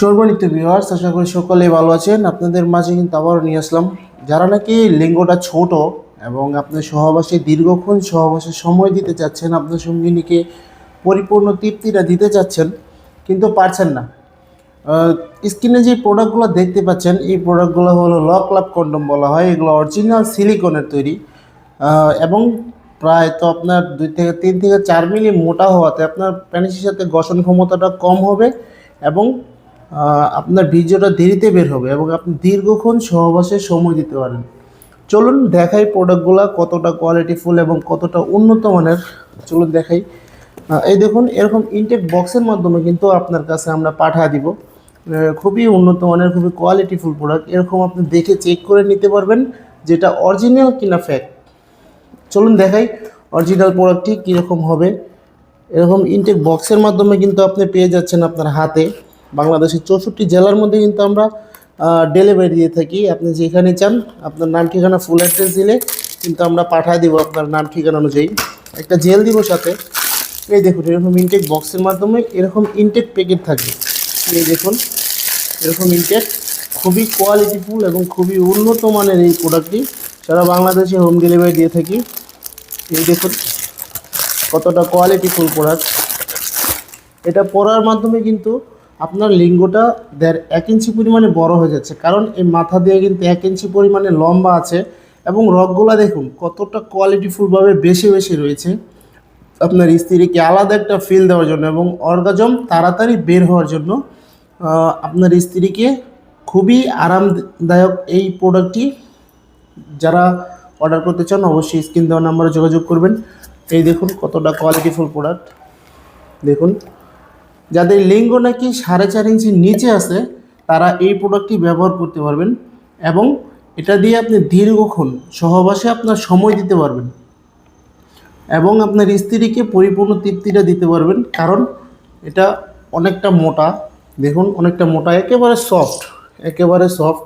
সর্বনিত্য viewers আশা করি সকলে ভালো আছেন। আপনাদের মাঝে কিন্তু আবারও নিয়ে আসলাম। যারা নাকি লিঙ্গটা ছোট এবং আপনার সহবাসে দীর্ঘক্ষণ সহবাসে সময় দিতে চাচ্ছেন, আপনার সঙ্গিনীকে পরিপূর্ণ তৃপ্তিটা দিতে চাচ্ছেন, কিন্তু পারছেন না। স্ক্রিনে যে প্রোডাক্টগুলো দেখতে পাচ্ছেন, এই প্রোডাক্টগুলো হলো লক লাভ কন্ডম বলা হয়। এগুলো অরিজিনাল সিলিকনের তৈরি। এবং প্রায় তো আপনার দুই থেকে তিন থেকে চার মিলি মোটা হওয়াতে আপনার প্যানিসের সাথে গঠন ক্ষমতাটা কম হবে এবং আপনার বীর্যটা দেরিতে বের হবে এবং আপনি দীর্ঘক্ষণ সহবাসে সময় দিতে পারেন। চলুন দেখাই প্রোডাক্টগুলো কতটা কোয়ালিটিফুল এবং কতটা উন্নত মানের। চলুন দেখাই। এই দেখুন, এরকম ইনটেক বক্সের মাধ্যমে কিন্তু আপনার কাছে আমরা পাঠা দিব। খুবই উন্নত মানের, খুবই কোয়ালিটিফুল প্রোডাক্ট এরকম আপনি দেখে চেক করে নিতে পারবেন যেটা অরিজিনাল কিনা ফ্যাক্ট চলুন দেখাই অরিজিনাল প্রোডাক্টটি কীরকম হবে। এরকম ইনটেক বক্সের মাধ্যমে কিন্তু আপনি পেয়ে যাচ্ছেন আপনার হাতে। বাংলাদেশের চৌষট্টি জেলার মধ্যে কিন্তু আমরা ডেলিভারি দিয়ে থাকি। আপনি যেখানে চান, আপনার নাম, ঠিকানা ফুল অ্যাড্রেস দিলে কিন্তু আমরা পাঠিয়ে দিব আপনার নাম, ঠিকানা অনুযায়ী। একটা জেল দিব সাথে। এই দেখুন, এরকম ইনটেক বক্সের মাধ্যমে এরকম ইনটেক প্যাকেট থাকবে এই দেখুন, এরকম ইনটেক খুবই কোয়ালিটিফুল এবং খুবই উন্নত মানের এই প্রোডাক্টটি সারা বাংলাদেশে হোম ডেলিভারি দিয়ে থাকি। এই দেখুন, কতটা কোয়ালিটিফুল প্রোডাক্ট এটা পরার মাধ্যমে কিন্তু আপনার লিঙ্গটা দেড় এক ইঞ্চি পরিমাণে বড় হয়ে যাচ্ছে। কারণ এই মাথা দিয়ে কিন্তু এক ইঞ্চি পরিমাণে লম্বা আছে এবং রগগুলা দেখুন, কতটা কোয়ালিটিফুলভাবে বেশি বেশি রয়েছে। আপনার স্ত্রীকে আলাদা একটা ফিল দেওয়ার জন্য এবং অর্গাজম তাড়াতাড়ি বের হওয়ার জন্য আপনার স্ত্রীকে খুবই আরামদায়ক এই প্রোডাক্টটি যারা অর্ডার করতে চান অবশ্যই স্ক্রিন দেওয়া নাম্বারে যোগাযোগ করবেন। এই দেখুন কতটা কোয়ালিটিফুল প্রোডাক্ট দেখুন। যাদের লিঙ্গ নাকি সাড়ে চার ইঞ্চির নিচে আছে, তারা এই প্রোডাক্টটি ব্যবহার করতে পারবেন এবং এটা দিয়ে আপনি দীর্ঘক্ষণ সহবাসে আপনার সময় দিতে পারবেন এবং আপনার স্ত্রীকে পরিপূর্ণ তৃপ্তিটা দিতে পারবেন। কারণ এটা অনেকটা মোটা, দেখুন অনেকটা মোটা, একেবারে সফট একেবারে সফট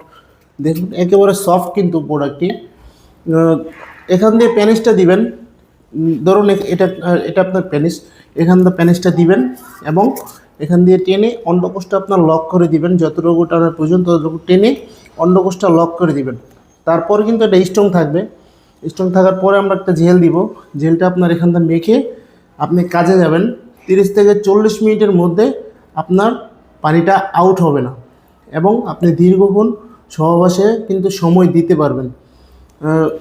দেখুন একেবারে সফট কিন্তু প্রোডাক্টটি এখান দিয়ে প্যানিসটা দিবেন। ধরুন এটা এটা আপনার প্যানিস এখান দিয়ে প্যানিসটা দিবেন এবং এখান দিয়ে টেনে অন্ডকোষটা আপনার লক করে দিবেন। যতটুকু টানার প্রয়োজন, ততটুকু টেনে অন্ডকোষটা লক করে দিবেন। তারপর কিন্তু এটা স্ট্রং থাকবে। স্ট্রং থাকার পরে আমরা একটা জেল দিব। জেলটা আপনার এখান থেকে মেখে আপনি কাজে যাবেন। তিরিশ থেকে চল্লিশ মিনিটের মধ্যে আপনার পানিটা আউট হবে না। এবং আপনি দীর্ঘক্ষণ সহবাসে কিন্তু সময় দিতে পারবেন।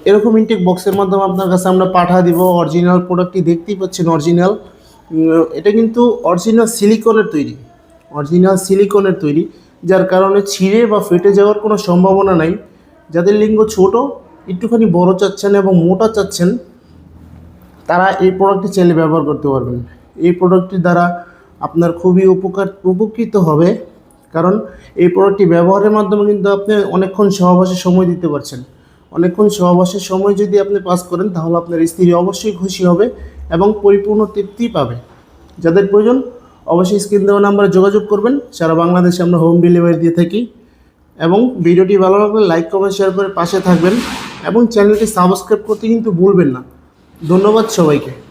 এরকম ইনটেক বক্সের মাধ্যমে আপনার কাছে আমরা পাঠা দিব। অরিজিনাল প্রোডাক্টটি দেখতেই পাচ্ছেন অরিজিনাল এটা কিন্তু অরিজিনাল সিলিকনের তৈরি। অরিজিনাল সিলিকনের তৈরি, যার কারণে ছিঁড়ে বা ফেটে যাওয়ার কোনো সম্ভাবনা নাই। যাদের লিঙ্গ ছোট, একটুখানি বড় চাচ্ছেন এবং মোটা চাচ্ছেন, তারা এই প্রোডাক্টটি চাইলে ব্যবহার করতে পারবেন। এই প্রোডাক্টটির দ্বারা আপনার খুবই উপকার, উপকৃত হবে। কারণ এই প্রোডাক্টটি ব্যবহারের মাধ্যমে কিন্তু আপনি অনেকক্ষণ সহবাসে সময় দিতে পারছেন। অনেকক্ষণ সহবাসের সময় যদি আপনি পাস করেন, তাহলে আপনার স্ত্রী অবশ্যই খুশি হবে এবং পরিপূর্ণ তৃপ্তি পাবে। যাদের প্রয়োজন, অবশ্যই স্ক্রিন দেওয়া নাম্বারে যোগাযোগ করবেন। সারা বাংলাদেশে আমরা হোম ডেলিভারি দিয়ে থাকি। এবং ভিডিওটি ভালো লাগলে লাইক, কমেন্ট, শেয়ার করে পাশে থাকবেন। এবং চ্যানেলটি সাবস্ক্রাইব করতে কিন্তু ভুলবেন না। ধন্যবাদ সবাইকে।